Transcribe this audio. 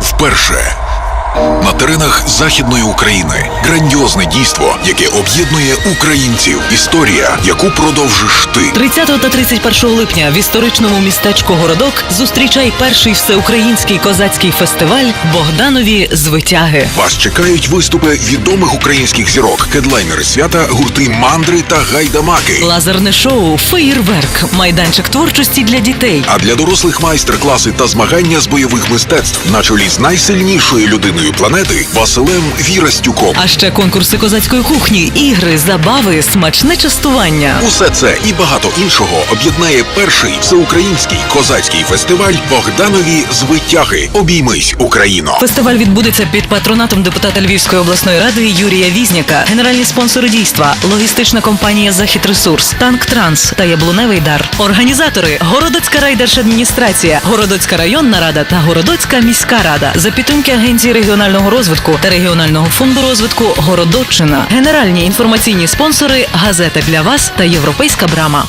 Вперше на теренах Західної України грандіозне дійство, яке об'єднує українців. Історія, яку продовжиш ти. 30 та 31 липня в історичному містечку Городок зустрічай перший всеукраїнський козацький фестиваль Богданові звитяги. Вас чекають виступи відомих українських зірок, хедлайнери свята, гурти мандри та гайдамаки. Лазерне шоу, феєрверк, майданчик творчості для дітей. А для дорослих майстер-класи та змагання з бойових мистецтв на чолі з найсильнішою людиною планети Василем Вірастюком. А ще конкурси козацької кухні, ігри, забави, смачне частування. Усе це і багато іншого об'єднає перший всеукраїнський козацький фестиваль Богданові звитяги. Обіймись, Україно! Фестиваль відбудеться під патронатом депутата Львівської обласної ради Юрія Візняка, генеральні спонсори дійства, логістична компанія Захід Ресурс, Танк Транс та Яблуневий дар. Організатори Городоцька райдержадміністрація, Городоцька районна рада та Городоцька міська рада за підтримки Агенції регіонального розвитку та регіонального фонду розвитку Городоччина. Генеральні інформаційні спонсори Газета для вас та Європейська брама.